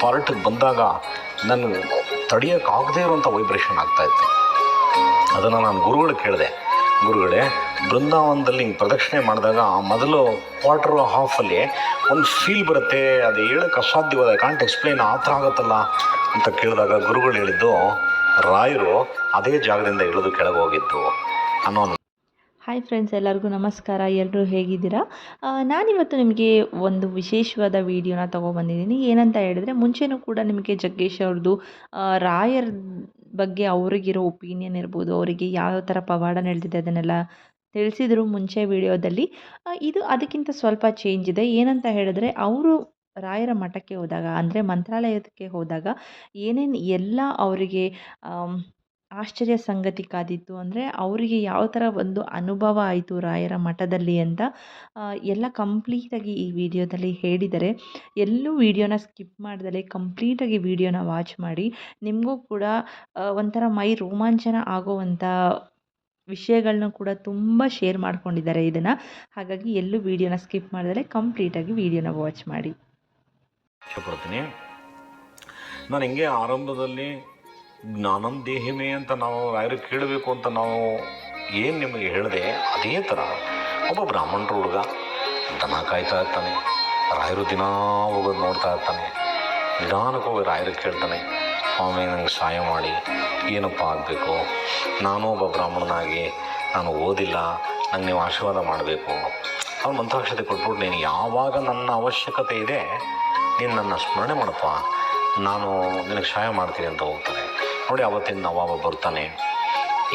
ಪಾರ್ಟಿಗೆ ಬಂದಾಗ ನಾನು ತಡೆಯೋಕ್ಕಾಗದೇ ಇರುವಂಥ ವೈಬ್ರೇಷನ್ ಆಗ್ತಾಯಿತ್ತು ಅದನ್ನು ನಾನು ಗುರುಗಳು ಕೇಳಿದೆ. ಗುರುಗಳೇ, ಬೃಂದಾವನದಲ್ಲಿ ಹಿಂಗೆ ಪ್ರದಕ್ಷಿಣೆ ಮಾಡಿದಾಗ ಮೊದಲು ಕ್ವಾರ್ಟರ್ ಹಾಫಲ್ಲಿ ಒಂದು ಫೀಲ್ ಬರುತ್ತೆ, ಅದು ಹೇಳೋಕ್ಕೆ ಅಸಾಧ್ಯವಾದ ಕಾಂಟ್ ಎಕ್ಸ್ಪ್ಲೈನ್ ಆ ಥರ ಆಗುತ್ತಲ್ಲ ಅಂತ ಕೇಳಿದಾಗ ಗುರುಗಳು ಹೇಳಿದ್ದು, ರಾಯರು ಅದೇ ಜಾಗದಿಂದ ಇಳಿದು ಕೆಳಗೆ ಹೋಗಿದ್ದು ಅನ್ನೋ ಒಂದು ಹಾಯ್ ಫ್ರೆಂಡ್ಸ್ ಎಲ್ಲರಿಗೂ ನಮಸ್ಕಾರ. ಎಲ್ಲರೂ ಹೇಗಿದ್ದೀರಾ? ನಾನಿವತ್ತು ನಿಮಗೆ ಒಂದು ವಿಶೇಷವಾದ ವಿಡಿಯೋನ ತೊಗೊಬಂದಿದ್ದೀನಿ. ಏನಂತ ಹೇಳಿದ್ರೆ, ಮುಂಚೆನೂ ಕೂಡ ನಿಮಗೆ ಜಗ್ಗೇಶ್ ಅವ್ರದ್ದು ರಾಯರ್ ಬಗ್ಗೆ ಅವರಿಗಿರೋ ಒಪಿನಿಯನ್ ಇರ್ಬೋದು, ಅವರಿಗೆ ಯಾವ ಥರ ಪವಾಡ ನಡೆದಿದೆ ಅದನ್ನೆಲ್ಲ ತಿಳಿಸಿದರು ಮುಂಚೆ ವಿಡಿಯೋದಲ್ಲಿ. ಇದು ಅದಕ್ಕಿಂತ ಸ್ವಲ್ಪ ಚೇಂಜ್ ಇದೆ. ಏನಂತ ಹೇಳಿದ್ರೆ, ಅವರು ರಾಯರ ಮಠಕ್ಕೆ ಹೋದಾಗ, ಅಂದರೆ ಮಂತ್ರಾಲಯಕ್ಕೆ ಹೋದಾಗ, ಏನೇನು ಎಲ್ಲ ಅವರಿಗೆ ಆಶ್ಚರ್ಯ ಸಂಗತಿ ಕಾದಿತ್ತು ಅಂದರೆ ಅವರಿಗೆ ಯಾವ ಥರ ಒಂದು ಅನುಭವ ಆಯಿತು ರಾಯರ ಮಠದಲ್ಲಿ ಅಂತ ಎಲ್ಲ ಕಂಪ್ಲೀಟಾಗಿ ಈ ವಿಡಿಯೋದಲ್ಲಿ ಹೇಳಿದರೆ, ಎಲ್ಲೂ ವಿಡಿಯೋನ ಸ್ಕಿಪ್ ಮಾಡ್ದಲೆ ಕಂಪ್ಲೀಟಾಗಿ ವಿಡಿಯೋನ ವಾಚ್ ಮಾಡಿ, ನಿಮಗೂ ಕೂಡ ಒಂಥರ ಮೈ ರೋಮಾಂಚನ ಆಗೋವಂಥ ವಿಷಯಗಳನ್ನ ಕೂಡ ತುಂಬ ಶೇರ್ ಮಾಡ್ಕೊಂಡಿದ್ದಾರೆ ಇದನ್ನು. ಹಾಗಾಗಿ ಎಲ್ಲೂ ವಿಡಿಯೋನ ಸ್ಕಿಪ್ ಮಾಡಿದರೆ ಕಂಪ್ಲೀಟಾಗಿ ವಿಡಿಯೋನ ವಾಚ್ ಮಾಡಿ. ನಾನು ಹಿಂಗೆ ಆರಂಭದಲ್ಲಿ ಜ್ಞಾನಂ ದೇಹಿಮೆ ಅಂತ ನಾವು ಯಾರು ಕೇಳಬೇಕು ಅಂತ ನಾವು ಏನು ನಿಮಗೆ ಹೇಳಿದೆ, ಅದೇ ಥರ ಒಬ್ಬ ಬ್ರಾಹ್ಮಣರು ಹುಡುಗ ದನ ಕಾಯ್ತಾ ಇರ್ತಾನೆ, ರಾಯರು ದಿನ ಹೋಗೋದು ನೋಡ್ತಾ ಇರ್ತಾನೆ, ನಿಧಾನಕ್ಕೆ ಹೋಗಿ ರಾಯರು ಕೇಳ್ತಾನೆ, ಸ್ವಾಮಿ ನನಗೆ ಸಹಾಯ ಮಾಡಿ, ಏನಪ್ಪ ಆಗಬೇಕು? ನಾನು ಒಬ್ಬ ಬ್ರಾಹ್ಮಣನಾಗಿ, ನಾನು ಓದಿಲ್ಲ, ನಂಗೆ ನೀವು ಆಶೀರ್ವಾದ ಮಾಡಬೇಕು. ಅವ್ನು ಮಂತ್ರಾಕ್ಷತೆ ಕೊಟ್ಬಿಟ್ಟು, ನೀನು ಯಾವಾಗ ನನ್ನ ಅವಶ್ಯಕತೆ ಇದೆ, ನೀನು ನನ್ನ ಸ್ಮರಣೆ ಮಾಡಪ್ಪ. ನಾನು ನಿನಗೆ ಸಹಾಯ ಮಾಡ್ತೀನಿ ಅಂತ ಹೋಗ್ತಾನೆ. ನೋಡಿ ಅವತ್ತಿನ ನವಾಬ ಬರ್ತಾನೆ,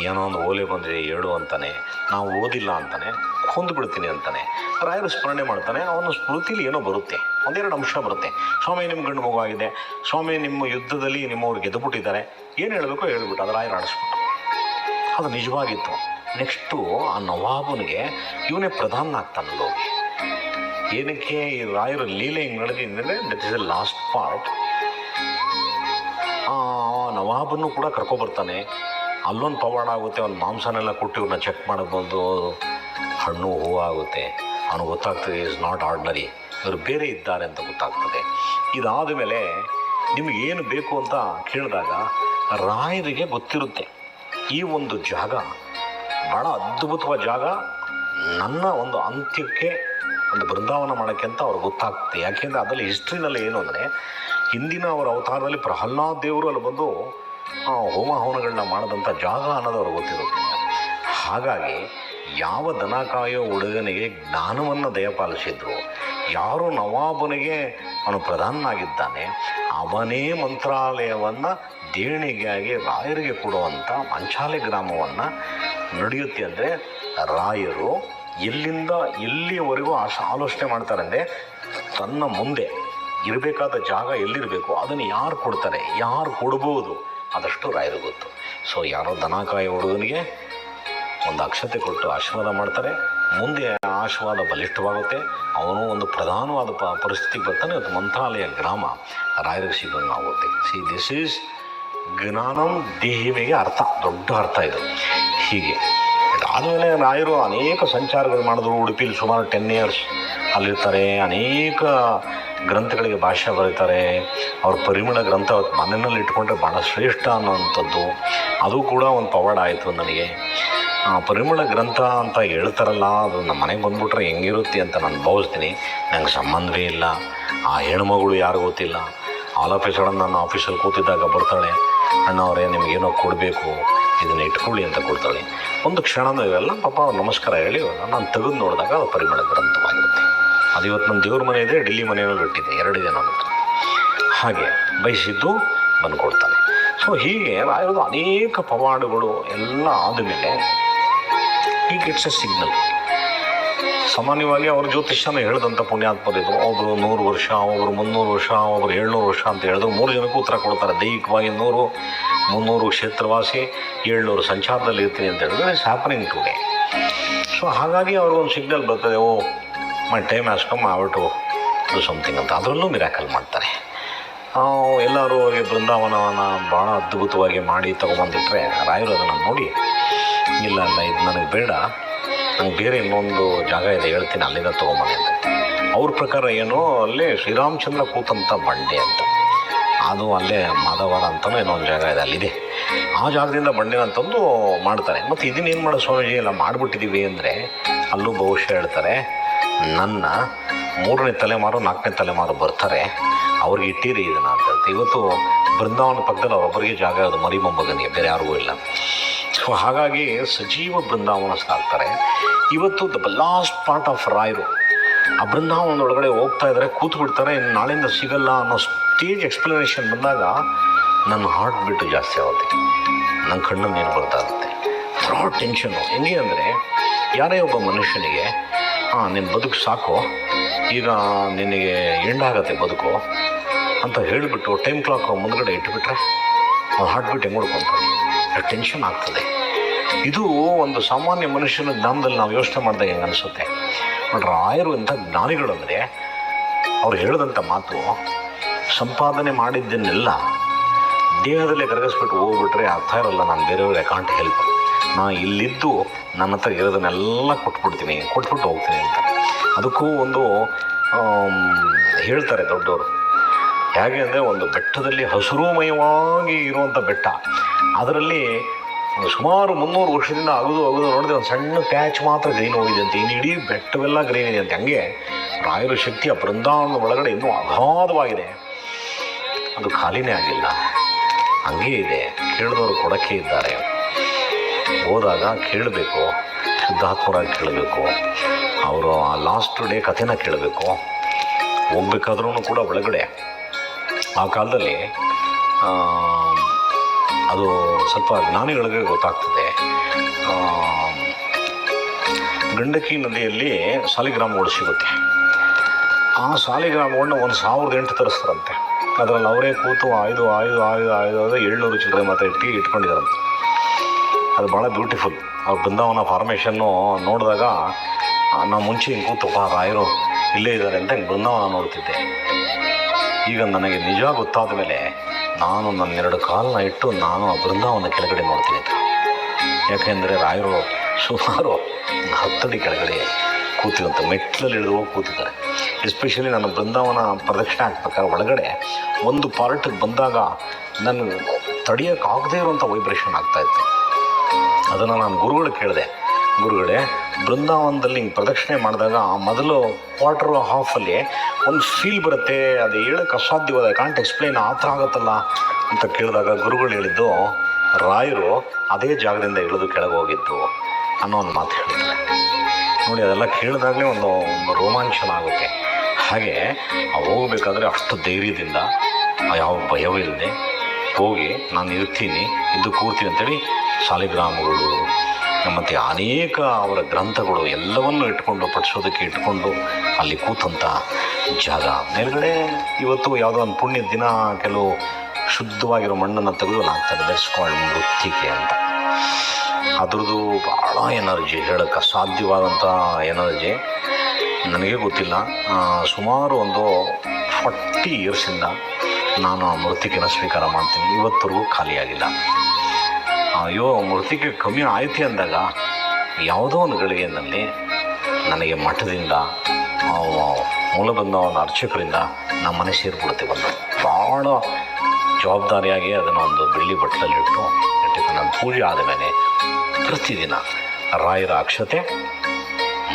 ಏನೋ ಒಂದು ಓಲೆ ಬಂದಿದೆ ಹೇಳು ಅಂತಾನೆ, ನಾವು ಓದಿಲ್ಲ ಅಂತಾನೆ ಕೊಂದು ಬಿಡ್ತೀನಿ ಅಂತಾನೆ, ರಾಯರು ಸ್ಮರಣೆ ಮಾಡ್ತಾನೆ, ಅವನ ಸ್ಮೃತಿಲಿ ಏನೋ ಬರುತ್ತೆ, ಒಂದೆರಡು ಅಂಶ ಬರುತ್ತೆ. ಸ್ವಾಮಿ ನಿಮ್ಮ ಗಂಡು ಮಗುವಾಗಿದೆ ಸ್ವಾಮಿ ನಿಮ್ಮ ಯುದ್ಧದಲ್ಲಿ ನಿಮ್ಮವ್ರು ಗೆದ್ದುಬಿಟ್ಟಿದ್ದಾರೆ ಏನು ಹೇಳಬೇಕು ಹೇಳ್ಬಿಟ್ಟು ಅದು ರಾಯರು ಆಡಿಸ್ಬಿಟ್ಟು. ಅದು ನಿಜವಾಗಿತ್ತು. ನೆಕ್ಸ್ಟು ಆ ನವಾಬನಿಗೆ ಇವನೇ ಪ್ರಧಾನ ಆಗ್ತಾನೆ ಹೋಗಿ. ಏನಕ್ಕೆ ಈ ರಾಯರ ಲೀಲೆ ಹಿಂಗೆ ನಡೆದಿದ್ದರೆ that is a last part ನವಾಬನ್ನು ಕೂಡ ಕರ್ಕೊಬರ್ತಾನೆ. ಅಲ್ಲೊಂದು ಪವಾಡ ಆಗುತ್ತೆ, ಒಂದು ಮಾಂಸನೆಲ್ಲ ಕೊಟ್ಟು ಇವನ್ನ ಚೆಕ್ ಬಂದು ಹಣ್ಣು, ಹೂವು ಆಗುತ್ತೆ. ಅವನಿಗೆ ಗೊತ್ತಾಗ್ತದೆ ಇಸ್ ನಾಟ್ ಆರ್ಡ್ನರಿ ಇವರು ಬೇರೆ ಇದ್ದಾರೆ ಅಂತ ಗೊತ್ತಾಗ್ತದೆ. ಇದಾದ ಮೇಲೆ ನಿಮಗೆ ಏನು ಬೇಕು ಅಂತ ಕೇಳಿದಾಗ ರಾಯರಿಗೆ ಗೊತ್ತಿರುತ್ತೆ. ಈ ಒಂದು ಜಾಗ ಭಾಳ ಅದ್ಭುತವಾದ ಜಾಗ. ನನ್ನ ಒಂದು ಅಂತ್ಯಕ್ಕೆ, ಒಂದು ಬೃಂದಾವನ ಮಾಡೋಕ್ಕೆ ಅಂತ ಅವ್ರಿಗೆ ಗೊತ್ತಾಗ್ತದೆ. ಯಾಕೆಂದರೆ ಅದರಲ್ಲಿ ಹಿಸ್ಟ್ರಿನಲ್ಲಿ ಏನು ಅಂದರೆ, ಹಿಂದಿನ ಅವರ ಅವತಾರದಲ್ಲಿ ಪ್ರಹ್ಲಾದ್ ದೇವರು ಅಲ್ಲಿ ಬಂದು ಹೋಮ ಹವನಗಳನ್ನ ಮಾಡದಂಥ ಜಾಗ ಅನ್ನೋದು ಅವ್ರಿಗೆ ಗೊತ್ತಿರುತ್ತೆ ಹಾಗಾಗಿ ಯಾವ ದನ ಕಾಯೋ ಹುಡುಗನಿಗೆ ಜ್ಞಾನವನ್ನು ದಯಪಾಲಿಸಿದ್ರು ಯಾರು ನವಾಬನಿಗೆ ಅವನು ಪ್ರಧಾನನಾಗಿದ್ದಾನೆ, ಅವನೇ ಮಂತ್ರಾಲಯವನ್ನು ದೇಣಿಗೆಯಾಗಿ ರಾಯರಿಗೆ ಕೊಡುವಂಥ ಮಂಚಾಲೆ ಗ್ರಾಮವನ್ನು ನಡೆಯುತ್ತೆ ಅಂದರೆ ರಾಯರು ಎಲ್ಲಿಂದ ಎಲ್ಲಿಯವರೆಗೂ ಆಶ ಆಲೋಚನೆ ಮಾಡ್ತಾರೆ ಅಂದರೆ ತನ್ನ ಮುಂದೆ ಇರಬೇಕಾದ ಜಾಗ ಎಲ್ಲಿರಬೇಕು, ಅದನ್ನು ಯಾರು ಕೊಡ್ತಾರೆ, ಯಾರು ಕೊಡ್ಬೋದು ಅದಷ್ಟು ರಾಯರು ಗೊತ್ತು. ಸೊ ಯಾರೋ ದನಕಾಯಿ ಹುಡುಗನಿಗೆ ಒಂದು ಅಕ್ಷತೆ ಕೊಟ್ಟು ಆಶೀರ್ವಾದ ಮಾಡ್ತಾರೆ. ಮುಂದೆ ಆಶೀರ್ವಾದ ಬಲಿಷ್ಠವಾಗುತ್ತೆ. ಅವನು ಒಂದು ಪ್ರಧಾನವಾದ ಪ, ಪರಿಸ್ಥಿತಿಗೆ ಬರ್ತಾನೆ. ಅದು ಮಂತ್ರಾಲಯ ಗ್ರಾಮ. ರಾಯರಿಗೆ ಸಿಗೋಂಗೆ ಆಗುತ್ತೆ ಸಿ ದಿಸ್ ಈಸ್ ಜ್ಞಾನಂ ದೇಹಿಮೆಗೆ ಅರ್ಥ. ದೊಡ್ಡ ಅರ್ಥ ಇದು. ಹೀಗೆ. ಅದಾದಮೇಲೆ ರಾಯರು ಅನೇಕ ಸಂಚಾರಗಳು ಮಾಡಿದ್ರು. ಉಡುಪಿಲಿ ಸುಮಾರು ಟೆನ್ ಇಯರ್ಸ್ ಅಲ್ಲಿರ್ತಾರೆ. ಅನೇಕ ಗ್ರಂಥಗಳಿಗೆ ಭಾಷೆ ಬರೀತಾರೆ. ಅವ್ರ ಪರಿಮಳ ಗ್ರಂಥ ಮನೆಯಲ್ಲಿ ಇಟ್ಕೊಂಡ್ರೆ ಭಾಳ ಶ್ರೇಷ್ಠ ಅನ್ನೋವಂಥದ್ದು. ಅದು ಕೂಡ ಒಂದು ಪವಾಡ ಆಯಿತು ನನಗೆ. ಪರಿಮಳ ಗ್ರಂಥ ಅಂತ ಹೇಳ್ತಾರಲ್ಲ, ಅದು ನಮ್ಮ ಮನೆಗೆ ಬಂದುಬಿಟ್ರೆ ಹೆಂಗಿರುತ್ತೆ ಅಂತ ನಾನು ಭಾವಿಸ್ತೀನಿ ನನಗೆ ಸಂಬಂಧವೇ ಇಲ್ಲ. ಆ ಹೆಣ್ಮಗಳು ಯಾರು ಗೊತ್ತಿಲ್ಲ. ಆಲ್ ಆಫೀಸ್ ನಾನು ಆಫೀಸಲ್ಲಿ ಕೂತಿದ್ದಾಗ ಬರ್ತಾಳೆ. ಅಣ್ಣ ಅವರೇ, ನಿಮಗೇನೋ ಕೊಡಬೇಕು. ಇದನ್ನು ಇಟ್ಕೊಳ್ಳಿ ಅಂತ ಕೊಡ್ತಾಳೆ. ಒಂದು ಕ್ಷಣನೂ ಇವೆಲ್ಲ ಪಾಪ ನಮಸ್ಕಾರ ಹೇಳಿ ನಾನು ತೆಗೆದು ನೋಡಿದಾಗ ಅದು ಪರಿಮಳ ಗ್ರಂಥವಾಗಿರುತ್ತೆ. ಅದು ಇವತ್ತು ನನ್ನ ದೇವ್ರ ಮನೆ ಇದೆ, ಡೆಲ್ಲಿ ಮನೆಯಲ್ಲಿ ಬಿಟ್ಟಿದೆ ಎರಡು ಜನ ಅಂತ ಹಾಗೆ ಬಯಸಿದ್ದು ಬಂದು ಕೊಡ್ತಾನೆ ಸೊ ಹೀಗೆ ಆಯುರ್ವೇದ ಅನೇಕ ಪವಾಡಗಳು ಎಲ್ಲ ಆದಮೇಲೆ ಈಗ ಇಟ್ಸ್ ಎ ಸಿಗ್ನಲ್ ಸಾಮಾನ್ಯವಾಗಿ ಅವ್ರ ಜ್ಯೋತಿಷ್ಯನ ಹೇಳಿದಂಥ ಪುಣ್ಯಾತ್ಮರಿದ್ರು ಒಬ್ಬರು ನೂರು ವರ್ಷ ಒಬ್ಬರು ಮುನ್ನೂರು ವರ್ಷ ಒಬ್ಬರು ಏಳ್ನೂರು ವರ್ಷ ಅಂತ ಹೇಳಿದ್ರು. ಮೂರು ಜನಕ್ಕೂ ಉತ್ತರ ಕೊಡ್ತಾರೆ. ದೈಹಿಕವಾಗಿ ನೂರು, ಮುನ್ನೂರು ಕ್ಷೇತ್ರವಾಸಿ, ಏಳ್ನೂರು ಸಂಚಾರದಲ್ಲಿ ಇರ್ತೀನಿ ಅಂತ ಹೇಳಿದ್ರೆ. ಇಟ್ಸ್ ಹ್ಯಾಪನಿಂಗ್ ಟುಡೇ ಸೊ ಹಾಗಾಗಿ ಅವ್ರಿಗೊಂದು ಸಿಗ್ನಲ್ ಬರ್ತದೆ. ಓ ಮೈ ಟೈಮ್ ಅಷ್ಟು ಕಮ್ ಟು ಡು ಸಮಥಿಂಗ್ ಅಂತ. ಅದರಲ್ಲೂ ಮಿರಾಕಲ್ ಮಾಡ್ತಾರೆ. ಎಲ್ಲರೂ ಹೋಗಿ ಬೃಂದಾವನವನ್ನು ಭಾಳ ಅದ್ಭುತವಾಗಿ ಮಾಡಿ ತೊಗೊಂಬಂದಿಟ್ರೆ ರಾಯರು ಅದನ್ನು ನೋಡಿ, ಇಲ್ಲ ಇಲ್ಲ, ಇದು ನನಗೆ ಬೇಡ, ನಂಗೆ ಬೇರೆ ಇನ್ನೊಂದು ಜಾಗ ಇದೆ, ಹೇಳ್ತೀನಿ, ಅಲ್ಲಿಂದ ತೊಗೊಂಬನ್ನಿ ಅಂತ. ಅವ್ರ ಪ್ರಕಾರ ಏನು ಅಲ್ಲೇ ಶ್ರೀರಾಮಚಂದ್ರ ಕೂತಂಥ ಬಂಡೆ ಅಂತ. ಅದು ಅಲ್ಲೇ ಮಾಧವರ ಅಂತಲೂ ಏನೋ ಒಂದು ಜಾಗ ಇದೆ, ಅಲ್ಲಿದೆ. ಆ ಜಾಗದಿಂದ ಬಂಡೆನ ತಂದು ಮಾಡ್ತಾರೆ. ಮತ್ತು ಇದನ್ನೇನು ಮಾಡೋ ಸ್ವಾಮೀಜಿ, ಎಲ್ಲ ಮಾಡಿಬಿಟ್ಟಿದ್ದೀವಿ ಅಂದರೆ ಅಲ್ಲೂ ಬಹುಶಃ ಹೇಳ್ತಾರೆ ನನ್ನ ಮೂರನೇ ತಲೆಮಾರು, ನಾಲ್ಕನೇ ತಲೆಮಾರು ಬರ್ತಾರೆ. ಅವ್ರಿಗೆ ಇಟ್ಟಿರಿ ಇದನ್ನು ಅಂತ ಇವತ್ತು ಬೃಂದಾವನ ಪಕ್ಕದಲ್ಲಿ ಅವರೊಬ್ಬರಿಗೆ ಜಾಗ ಅದು ಮರಿ ಬೇರೆ ಯಾರಿಗೂ ಇಲ್ಲ. ಸೊ ಹಾಗಾಗಿ ಸಜೀವ ಬೃಂದಾವನಸ್ತಾಗ್ತಾರೆ ಇವತ್ತು ದ ಲಾಸ್ಟ್ ಪಾರ್ಟ್ ಆಫ್ ರಾಯರು ಆ ಬೃಂದಾವನದೊಳಗಡೆ ಹೋಗ್ತಾ ಇದ್ದಾರೆ ಕೂತು ಬಿಡ್ತಾರೆ ನಾಳೆಯಿಂದ ಸಿಗಲ್ಲ ಅನ್ನೋ ಸ್ಟೇಜ್ ಎಕ್ಸ್ಪ್ಲನೇಷನ್ ಬಂದಾಗ ನನ್ನ ಹಾರ್ಟ್ ಬಿಟ್ಟು ಜಾಸ್ತಿ ಆಗುತ್ತೆ. ನನ್ನ ಕಣ್ಣು ನೀರು ಬರ್ತಾ ಇರುತ್ತೆ. ಫ್ರಾಡ್ ಟೆನ್ಷನು ಹೆಂಗೆ ಅಂದರೆ, ಯಾರೇ ಒಬ್ಬ ಮನುಷ್ಯನಿಗೆ ಹಾಂ ನಿನ್ನ ಬದುಕು ಸಾಕು. ಈಗ ನಿನಗೆ ಎಂಡಾಗತ್ತೆ ಬದುಕು ಅಂತ ಹೇಳಿಬಿಟ್ಟು ಟೈಮ್ ಕ್ಲಾಕ್ ಮುಂದ್ಗಡೆ ಇಟ್ಬಿಟ್ರೆ ಅವ್ನು ಹಾರ್ಟ್ ಬೀಟ್ ಹೆಂಗೆ ಹೊಡ್ಕೊತಾನೆ ಟೆನ್ಷನ್ ಆಗ್ತದೆ. ಇದು ಒಂದು ಸಾಮಾನ್ಯ ಮನುಷ್ಯನ ಜ್ಞಾನದಲ್ಲಿ ನಾವು ಯೋಚನೆ ಮಾಡಿದಾಗ ಹೆಂಗೆ ಅನಿಸುತ್ತೆ? ರಾಯರು ಇಂಥ ಜ್ಞಾನಿಗಳಂದರೆ ಅವ್ರು ಹೇಳಿದಂಥ ಮಾತು ಸಂಪಾದನೆ ಮಾಡಿದ್ದನ್ನೆಲ್ಲ ದೇಹದಲ್ಲೇ ಕರಗಿಸ್ಬಿಟ್ಟು ಹೋಗ್ಬಿಟ್ರೆ ಅರ್ಥ ಇರಲ್ಲ, ನಾನು ಬೇರೆಯವ್ರಿಗೆ ಕಾಂಟ್ ಹೆಲ್ಪ್ ನಾನು ಇಲ್ಲಿದ್ದು ನನ್ನ ಹತ್ರ ಇರೋದನ್ನೆಲ್ಲ ಕೊಟ್ಬಿಡ್ತೀನಿ, ಕೊಟ್ಬಿಟ್ಟು ಹೋಗ್ತೀನಿ ಅಂತ. ಅದಕ್ಕೂ ಒಂದು ಹೇಳ್ತಾರೆ ದೊಡ್ಡವರು. ಹೇಗೆ ಅಂದರೆ ಒಂದು ಬೆಟ್ಟದಲ್ಲಿ ಹಸಿರುಮಯವಾಗಿ ಇರುವಂಥ ಬೆಟ್ಟ. ಅದರಲ್ಲಿ ಸುಮಾರು ಮುನ್ನೂರು ವರ್ಷದಿಂದ ಅಗದು ಅಗದು ನೋಡಿದ್ರೆ ಒಂದು ಸಣ್ಣ ಪ್ಯಾಚ್ ಮಾತ್ರ ಗ್ರೀನ್ ಹೋಗಿದೆ ಅಂತ. ಇನ್ನು ಇಡೀ ಬೆಟ್ಟವೆಲ್ಲ ಗ್ರೀನ್ ಇದೆ ಅಂತ. ಹಂಗೆ ರಾಯರ ಶಕ್ತಿ ಆ ಬೃಂದಾವನದ ಒಳಗಡೆ ಇನ್ನೂ ಅಗಾಧವಾಗಿದೆ. ಅದು ಖಾಲಿನೇ ಆಗಿಲ್ಲ. ಹಂಗೇ ಇದೆ. ಕೇಳಿದವರು ಕೊಡಕ್ಕೆ ಇದ್ದಾರೆ. ಹೋದಾಗ ಕೇಳಬೇಕು, ಶುದ್ಧಾತ್ಮರಾಗಿ ಕೇಳಬೇಕು. ಅವರು ಆ ಲಾಸ್ಟ್ ಡೇ ಕಥೆನ ಕೇಳಬೇಕು. ಹೋಗ್ಬೇಕಾದ್ರೂ ಕೂಡ ಒಳಗಡೆ. ಆ ಕಾಲದಲ್ಲಿ ಅದು ಸ್ವಲ್ಪ ಜ್ಞಾನಿಗಳಿಗೆ ಗೊತ್ತಾಗ್ತದೆ. ಗಂಡಕಿ ನದಿಯಲ್ಲಿ ಸಾಲಿಗ್ರಾಮಗಳು ಸಿಗುತ್ತೆ. ಆ ಸಾಲಿಗ್ರಾಮಗಳನ್ನ ಒಂದು ಸಾವಿರದ ಎಂಟು ತರಿಸ್ತಾರಂತೆ. ಅದರಲ್ಲಿ ಅವರೇ ಕೂತು ಆಯ್ದು ಆಯ್ದು ಆಯ್ದು ಆಯ್ದು ಆಯ್ದು ಏಳ್ನೂರು ಚಿಲ್ಲರೆ ಇಟ್ಟು ಇಟ್ಕೊಂಡಿದ್ದಾರಂತೆ. ಅದು ಭಾಳ ಬ್ಯೂಟಿಫುಲ್ ಆ ಬೃಂದಾವನ ಫಾರ್ಮೇಷನ್ನು ನೋಡಿದಾಗ ನಾವು ಮುಂಚೆ ಹಿಂಗೆ ರಾಯರು ಇಲ್ಲೇ ಇದ್ದಾರೆ ಅಂತ ಹಿಂಗೆ ಬೃಂದಾವನ ನೋಡ್ತಿದ್ದೆ. ಈಗ ನನಗೆ ನಿಜ ಗೊತ್ತಾದ ಮೇಲೆ ನಾನು ನನ್ನ ಎರಡು ಕಾಲನ್ನ ಇಟ್ಟು ನಾನು ಆ ಬೃಂದಾವನ ಕೆಳಗಡೆ ನೋಡ್ತೀನಿ ಯಾಕೆಂದರೆ ರಾಯರು ಸುಮಾರು ಹತ್ತಡಿ ಕೆಳಗಡೆ ಕೂತಿರುವಂಥ ಮೆಟ್ಲಲ್ಲಿ ಇಳಿದು ಹೋಗಿ ಕೂತಿದ್ದಾರೆ. ಎಸ್ಪೆಷಲಿ ನನ್ನ ಬೃಂದಾವನ ಪ್ರದಕ್ಷಿಣೆ ಹಾಕ್ಬೇಕಾದ್ರೆ ಒಳಗಡೆ ಒಂದು ಪಾರ್ಟಿಗೆ ಬಂದಾಗ ನನ್ನ ತಡೆಯೋಕ್ಕಾಗದೇ ಇರುವಂಥ ವೈಬ್ರೇಷನ್ ಆಗ್ತಾಯಿತ್ತು ಅದನ್ನು ನಾನು ಗುರುಗಳು ಕೇಳಿದೆ. ಗುರುಗಳೇ, ಬೃಂದಾವನದಲ್ಲಿ ಹಿಂಗೆ ಪ್ರದಕ್ಷಿಣೆ ಮಾಡಿದಾಗ ಆ ಮೊದಲು ಕ್ವಾರ್ಟರ್ ಹಾಫಲ್ಲಿ ಒಂದು ಫೀಲ್ ಬರುತ್ತೆ, ಅದು ಹೇಳೋಕ್ಕೆ ಅಸಾಧ್ಯವಾದ ಕಾಂಟ್ ಎಕ್ಸ್ಪ್ಲೈನ್ ಆ ಥರ ಆಗುತ್ತಲ್ಲ ಅಂತ ಕೇಳಿದಾಗ ಗುರುಗಳು ಹೇಳಿದ್ದು, ರಾಯರು ಅದೇ ಜಾಗದಿಂದ ಇಳಿದು ಕೆಳಗೆ ಹೋಗಿದ್ದು ಅನ್ನೋ ಒಂದು ಮಾತು ಹೇಳಿದ್ದಾರೆ. ನೋಡಿ, ಅದೆಲ್ಲ ಕೇಳಿದಾಗಲೇ ಒಂದು ರೋಮಾಂಚನ ಆಗುತ್ತೆ. ಹಾಗೆ ಹೋಗಬೇಕಾದ್ರೆ ಅಷ್ಟು ಧೈರ್ಯದಿಂದ ಯಾವ ಭಯವೂ ಇಲ್ಲದೆ ಹೋಗಿ, ನಾನು ಇರ್ತೀನಿ, ಇದ್ದು ಕೂರ್ತೀನಿ ಅಂತೇಳಿ ಸಾಲಿಗ್ರಾಮಗಳು ಮತ್ತು ಅನೇಕ ಅವರ ಗ್ರಂಥಗಳು ಎಲ್ಲವನ್ನು ಇಟ್ಕೊಂಡು ಪಠಿಸೋದಕ್ಕೆ ಇಟ್ಕೊಂಡು ಅಲ್ಲಿ ಕೂತಂಥ ಜಾಗ. ಮೇಲ್ಗಡೆ ಇವತ್ತು ಯಾವುದೋ ಒಂದು ಪುಣ್ಯ ದಿನ, ಕೆಲವು ಶುದ್ಧವಾಗಿರೋ ಮಣ್ಣನ್ನು ತೆಗೆದು ಹಾಕ್ತಾರೆ ದಟ್ಸ್ ಕಾಲ್ಡ್ ಮೃತ್ತಿಕೆ ಅಂತ. ಅದ್ರದ್ದು ಭಾಳ ಎನರ್ಜಿ ಹೇಳೋಕ್ಕೆ ಅಸಾಧ್ಯವಾದಂಥ ಎನರ್ಜಿ. ನನಗೆ ಗೊತ್ತಿಲ್ಲ. ಸುಮಾರು ಒಂದು ಫಾರ್ಟಿ ಇಯರ್ಸಿಂದ ನಾನು ಆ ಮೃತ್ತಿಕೆನ ಸ್ವೀಕಾರ ಮಾಡ್ತೀನಿ. ಇವತ್ತರೆಗೂ ಖಾಲಿಯಾಗಿಲ್ಲ. ಅಯ್ಯೋ ಮೃತಿಕೆ ಕಮ್ಮಿ ಆಯಿತು ಅಂದಾಗ ಯಾವುದೋ ಒಂದು ಗಳಿಗೆಯಲ್ಲಿ ನನಗೆ ಮಠದಿಂದ ಮೂಲ ಬಂದವನ ಅರ್ಚಕರಿಂದ ನಮ್ಮ ಮನೆ ಸೇರಿಬಿಡುತ್ತೆ ಬಂದು. ಭಾಳ ಜವಾಬ್ದಾರಿಯಾಗಿ ಅದನ್ನು ಒಂದು ಬೆಳ್ಳಿ ಬಟ್ಟಲಲ್ಲಿಟ್ಟು ಇಟ್ಟಿದ್ದು ನನ್ನ ಪೂಜೆ ಆದ ಮೇಲೆ ಪ್ರತಿದಿನ ರಾಯರ ಅಕ್ಷತೆ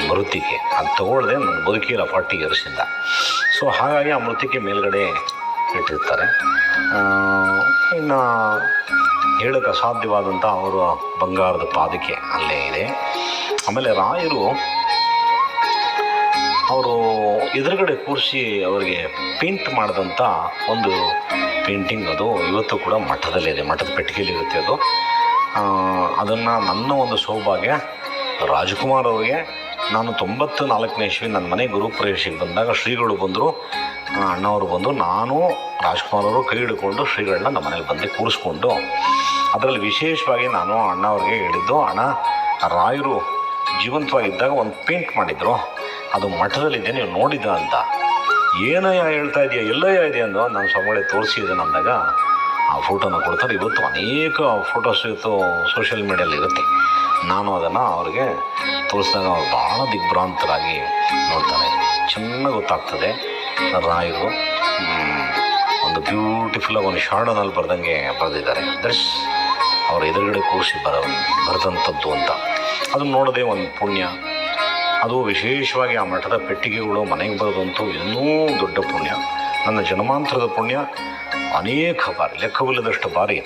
ಮೃತಿಗೆ ಅದು ತಗೊಳ್ಳದೆ ನನ್ನ ಬದುಕಿಲ್ಲ ಫಾರ್ಟಿ ಇಯರ್ಸಿಂದ ಸೊ ಹಾಗಾಗಿ ಆ ಮೃತಿಕೆ ಮೇಲ್ಗಡೆ ಇಟ್ಟಿರ್ತಾರೆ. ಇನ್ನು ಹೇಳಕ್ಕೆ ಅಸಾಧ್ಯವಾದಂಥ ಅವರ ಬಂಗಾರದ ಪಾದಕೆ ಅಲ್ಲೇ ಇದೆ. ಆಮೇಲೆ ರಾಯರು ಅವರು ಎದುರುಗಡೆ ಕೂರಿಸಿ ಅವರಿಗೆ ಪೇಂಟ್ ಮಾಡಿದಂಥ ಒಂದು ಪೇಂಟಿಂಗ್ ಅದು. ಇವತ್ತು ಕೂಡ ಮಠದಲ್ಲಿದೆ ಮಠದ ಪೆಟ್ಟಿಗೆಯಲ್ಲಿ ಇರುತ್ತೆ ಅದು. ಅದನ್ನು ನನ್ನ ಒಂದು ಸೌಭಾಗ್ಯ, ರಾಜ್ಕುಮಾರ್ ಅವರಿಗೆ ನಾನು ತೊಂಬತ್ತು ನಾಲ್ಕನೇ ಇಸ್ವಿ ನನ್ನ ಮನೆ ಗುರುಪ್ರವೇಶಕ್ಕೆ ಬಂದಾಗ ಶ್ರೀಗಳು ಬಂದರು ಅಣ್ಣವರು ಬಂದು ನಾನು ರಾಜ್ಕುಮಾರ್ ಅವರು ಕೈ ಹಿಡ್ಕೊಂಡು ಶ್ರೀಗಳನ್ನ ನಮ್ಮ ಮನೆಗೆ ಬಂದು ಕೂರಿಸ್ಕೊಂಡು ಅದರಲ್ಲಿ ವಿಶೇಷವಾಗಿ ನಾನು ಅಣ್ಣವ್ರಿಗೆ ಹೇಳಿದ್ದು, ಅಣ್ಣ, ರಾಯರು ಜೀವಂತವಾಗಿದ್ದಾಗ ಒಂದು ಪೇಂಟ್ ಮಾಡಿದ್ರು. ಅದು ಮಠದಲ್ಲಿದೆ, ನೀವು ನೋಡಿದ ಅಂತ. ಏನಯ್ಯ ಹೇಳ್ತಾ ಇದೆಯಾ, ಎಲ್ಲಯ್ಯ ಇದೆ ಅಂದು ನಾನು ಸ್ವಾಮಿಗಳೇ ತೋರಿಸಿದೆ ಅಂದಾಗ ಆ ಫೋಟೋನ ಕೊಡ್ತಾರೆ. ಇವತ್ತು ಅನೇಕ ಫೋಟೋಸ್ ಇವತ್ತು ಸೋಷಿಯಲ್ ಮೀಡಿಯಲ್ಲಿ ಇರುತ್ತೆ. ನಾನು ಅದನ್ನು ಅವ್ರಿಗೆ ತೋರಿಸಿದಾಗ ಅವ್ರು ಭಾಳ ದಿಗ್ಭ್ರಾಂತರಾಗಿ ನೋಡ್ತಾರೆ. ಚೆನ್ನಾಗಿ ಗೊತ್ತಾಗ್ತದೆ. ರಾಯರು ಒಂದು ಬ್ಯೂಟಿಫುಲ್ಲಾಗಿ ಒಂದು ಶಾರ್ಡನಲ್ಲಿ ಬರೆದಂಗೆ ಬರೆದಿದ್ದಾರೆ. ದಟ್ಸ್ ಅವರ ಎದುರುಗಡೆ ಕೂರಿಸಿ ಬರ, ಬರೆದಂಥದ್ದು ಅಂತ. ಅದನ್ನು ನೋಡದೆ ಒಂದು ಪುಣ್ಯ. ಅದು ವಿಶೇಷವಾಗಿ ಆ ಮಠದ ಪೆಟ್ಟಿಗೆಗಳು, ಮನೆಗೆ ಬರೋದಂತೂ ಇನ್ನೂ ದೊಡ್ಡ ಪುಣ್ಯ. ನನ್ನ ಜನ್ಮಾಂತರದ ಪುಣ್ಯ. ಅನೇಕ ಬಾರಿ, ಲೆಕ್ಕವಿಲ್ಲದಷ್ಟು ಬಾರಿ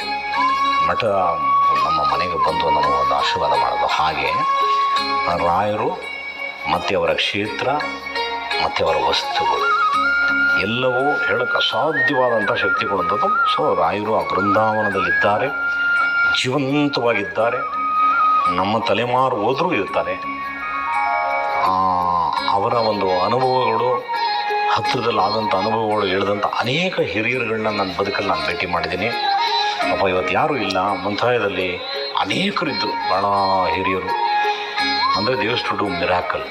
ಮಠ, ನಮ್ಮ ಮನೆಗೆ ಬಂದು ನಮ್ಮ ಒಂದು ಆಶೀರ್ವಾದ ಮಾಡೋದು ಹಾಗೆ. ರಾಯರು ಮತ್ತು ಅವರ ಕ್ಷೇತ್ರ, ಮತ್ತು ಅವರ ವಸ್ತುಗಳು. ಎಲ್ಲವೂ ಹೇಳಕ್ಕೆ ಅಸಾಧ್ಯವಾದಂಥ ಶಕ್ತಿ ಕೊಡುವಂಥದ್ದು. ಸೊ ರಾಯರು ಆ ಬೃಂದಾವನದಲ್ಲಿದ್ದಾರೆ ಜೀವಂತವಾಗಿದ್ದಾರೆ. ನಮ್ಮ ತಲೆಮಾರು ಹೋದರೂ ಇರ್ತಾರೆ. ಅವರ ಒಂದು ಅನುಭವಗಳು ಹತ್ತಿರದಲ್ಲಿ ಆದಂಥ ಅನುಭವಗಳು ಹೇಳಿದಂಥ ಅನೇಕ ಹಿರಿಯರುಗಳನ್ನ ನನ್ನ ಬದುಕಲ್ಲಿ ನಾನು ಭೇಟಿ ಮಾಡಿದ್ದೀನಿ. ಪಾಪ, ಇವತ್ತು ಯಾರೂ ಇಲ್ಲ. ಮಂತ್ರಾಲಯದಲ್ಲಿ ಅನೇಕರಿದ್ದರು ಭಾಳ ಹಿರಿಯರು. ಅಂದರೆ ದೇವಸ್ಟು ಮಿರಾಕಲ್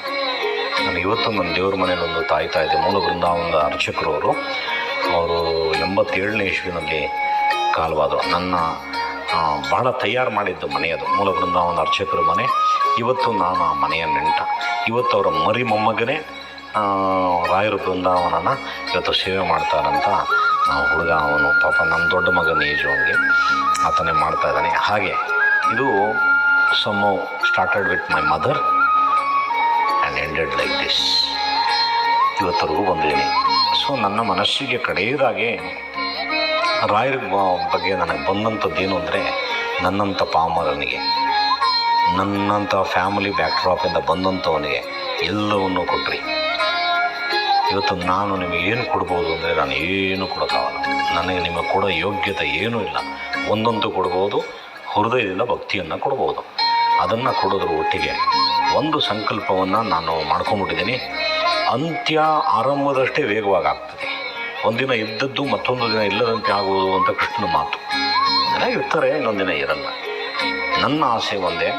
ನನಗೆ ಇವತ್ತು ನನ್ನ ದೇವ್ರ ಮನೇಲಿ ಒಂದು ತಾಯ್ತಾ ಇದೆ. ಮೂಲ ಬೃಂದಾವನದ ಅರ್ಚಕರು ಅವರು ಅವರು ಎಂಬತ್ತೇಳನೇ ಇಸ್ವಿನಲ್ಲಿ ಕಾಲವಾದರು. ನನ್ನ ಭಾಳ ತಯಾರು ಮಾಡಿದ್ದು ಮನೆಯದು ಮೂಲ ಬೃಂದಾವನ ಅರ್ಚಕರ ಮನೆ. ಇವತ್ತು ನಾನು ಆ ಮನೆಯ ನೆಂಟ. ಇವತ್ತು ಅವರ ಮರಿ ಮೊಮ್ಮಗನೇ ರಾಯರ ಬೃಂದಾವನನ ಇವತ್ತು ಸೇವೆ ಮಾಡ್ತಾರಂತ ಹುಡುಗ ಅವನು ಪಾಪ ನಮ್ಮ ದೊಡ್ಡ ಮಗನ ಏಜು ಅವನಿಗೆ ಆತನೇ ಮಾಡ್ತಾ ಇದ್ದಾನೆ. ಹಾಗೆ ಇದು some started with my mother ended like this ಇವತ್ತರೆಗೂ ಬಂದಿದ್ದೀನಿ ಸೊ ನನ್ನ ಮನಸ್ಸಿಗೆ ಕಡೆಯದಾಗೆ ರಾಯರ ಬಗ್ಗೆ ನನಗೆ ಬಂದಂಥದ್ದು ಏನು ಅಂದರೆ ನನ್ನಂಥ ಪಾಮರನಿಗೆ, ನನ್ನಂಥ ಫ್ಯಾಮಿಲಿ ಬ್ಯಾಕ್ಡ್ರಾಪಿಂದ ಬಂದಂಥವನಿಗೆ ಎಲ್ಲವನ್ನೂ ಕೊಟ್ರಿ. ಇವತ್ತು ನಾನು ನಿಮಗೆ ಏನು ಕೊಡ್ಬೋದು ಅಂದರೆ ನಾನು ಏನು ಕೊಡೋಕ್ಕಾಗಲ್ಲ. ನನಗೆ ನಿಮಗೆ ಕೊಡೋ ಯೋಗ್ಯತೆ ಏನೂ ಇಲ್ಲ. ಒಂದೊಂದು ಕೊಡ್ಬೋದು, ಹೃದಯದಿಂದ ಭಕ್ತಿಯನ್ನು ಕೊಡ್ಬೋದು. ಅದನ್ನು ಕೊಡೋದ್ರ ಒಟ್ಟಿಗೆ ಒಂದು ಸಂಕಲ್ಪವನ್ನು ನಾನು ಮಾಡ್ಕೊಂಡ್ಬಿಟ್ಟಿದ್ದೀನಿ. ಅಂತ್ಯ ಆರಂಭದಷ್ಟೇ ವೇಗವಾಗಿ ಆಗ್ತದೆ ಒಂದಿನ ಇದ್ದದ್ದು ಮತ್ತೊಂದು ದಿನ ಇಲ್ಲದಂತೆ ಆಗುವುದು ಅಂತ ಕೃಷ್ಣನ ಮಾತು. ದಿನ ಇರ್ತಾರೆ, ಇನ್ನೊಂದು ದಿನ ಇರಲ್ಲ. ನನ್ನ ಆಸೆ ಒಂದೇ,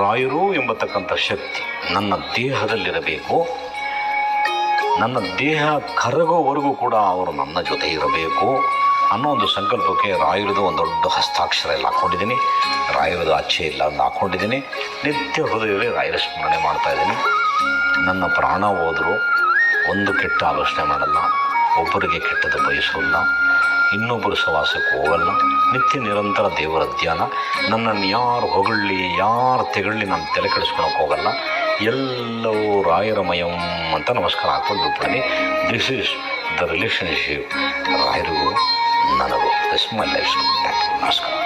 ರಾಯರು ಎಂಬತಕ್ಕಂಥ ಶಕ್ತಿ ನನ್ನ ದೇಹದಲ್ಲಿರಬೇಕು. ನನ್ನ ದೇಹ ಕರಗೋವರೆಗೂ ಕೂಡ ಅವರು ನನ್ನ ಜೊತೆ ಇರಬೇಕು. ಅನ್ನೋ ಒಂದು ಸಂಕಲ್ಪಕ್ಕೆ ರಾಯರದು ಒಂದು ದೊಡ್ಡ ಹಸ್ತಾಕ್ಷರ ಎಲ್ಲ ಹಾಕ್ಕೊಂಡಿದ್ದೀನಿ. ರಾಯರದು ಅಚ್ಚೆ ಇಲ್ಲ ಅಂತ ಹಾಕ್ಕೊಂಡಿದ್ದೀನಿ. ನಿತ್ಯ ಹೃದಯದಲ್ಲಿ ರಾಯರ ಸ್ಮರಣೆ ಮಾಡ್ತಾ ಇದ್ದೀನಿ. ನನ್ನ ಪ್ರಾಣ ಹೋದರೂ ಒಂದು ಕೆಟ್ಟ ಆಲೋಚನೆ ಮಾಡಲ್ಲ. ಒಬ್ಬರಿಗೆ ಕೆಟ್ಟದ್ದು ಬಯಸೋಲ್ಲ. ಇನ್ನೊಬ್ಬರು ಸವಾಸಕ್ಕೆ ಹೋಗಲ್ಲ. ನಿತ್ಯ ನಿರಂತರ ದೇವರ ಧ್ಯಾನ. ನನ್ನನ್ನು ಯಾರು ಹೊಗಳ್ಳಿ ಯಾರು ತೆಗಳ್ಳಿ ನಾನು ತಲೆ ಕೆಡಿಸ್ಕೊಳಕ್ಕೆ ಹೋಗಲ್ಲ. ಎಲ್ಲವೂ ರಾಯರಮಯಂ ಅಂತ ನಮಸ್ಕಾರ ಹಾಕ್ಕೊಂಡು ಬಿಡ್ತೀನಿ this the relationship Rairu of This that's my life's Namaskar.